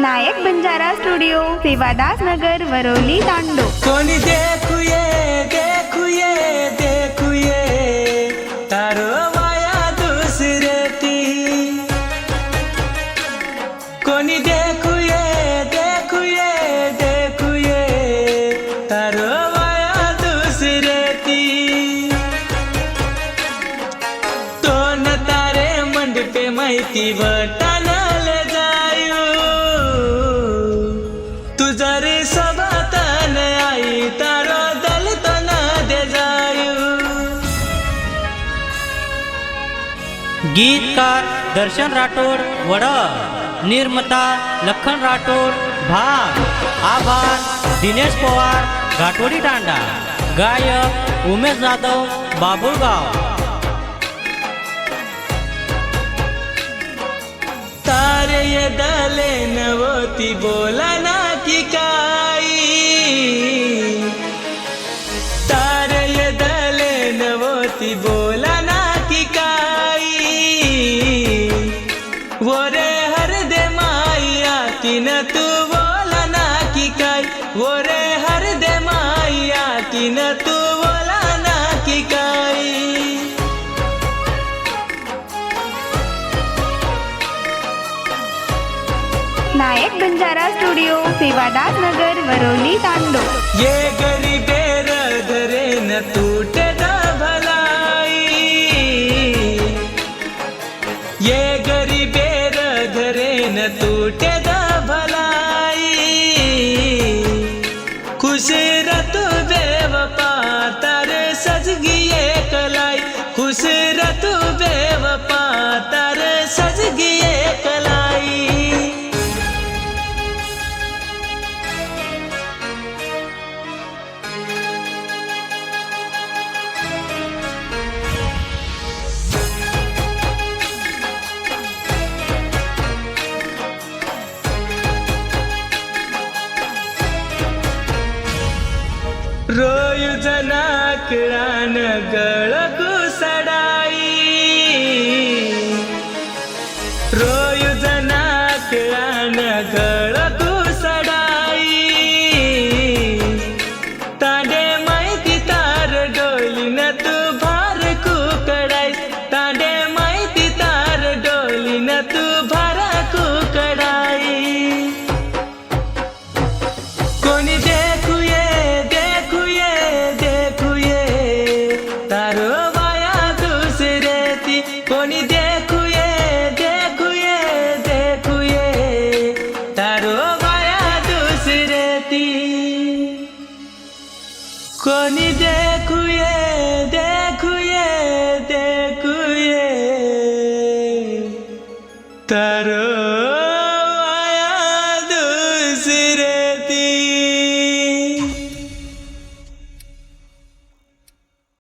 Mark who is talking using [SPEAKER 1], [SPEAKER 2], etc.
[SPEAKER 1] नायक Banjara studio, Sevadas नगर वरवली तांडो.
[SPEAKER 2] ती. कोणी देखुये देखुये देखुये तारो माया तारे मंडपे वटानाले
[SPEAKER 3] गीतकार दर्शन राठोड वड, निर्माता, लखन राठोड भाग, आभार, दिनेश पवार, घाटोडी तांडा गायक उमेश जाधव, बाबुळगाव.
[SPEAKER 2] तारे ये दले नवती बोला ना
[SPEAKER 1] नायक बंजारा स्टूडियो सेवादास नगर वरोली तांडो।
[SPEAKER 2] ये गरीबे रोय जनाकरान गळ घुसडाई रो ती कोणी देखुये देखुये देखुये तारो माया दुसरे ती कोणी देखुये देखुये देखुये तारो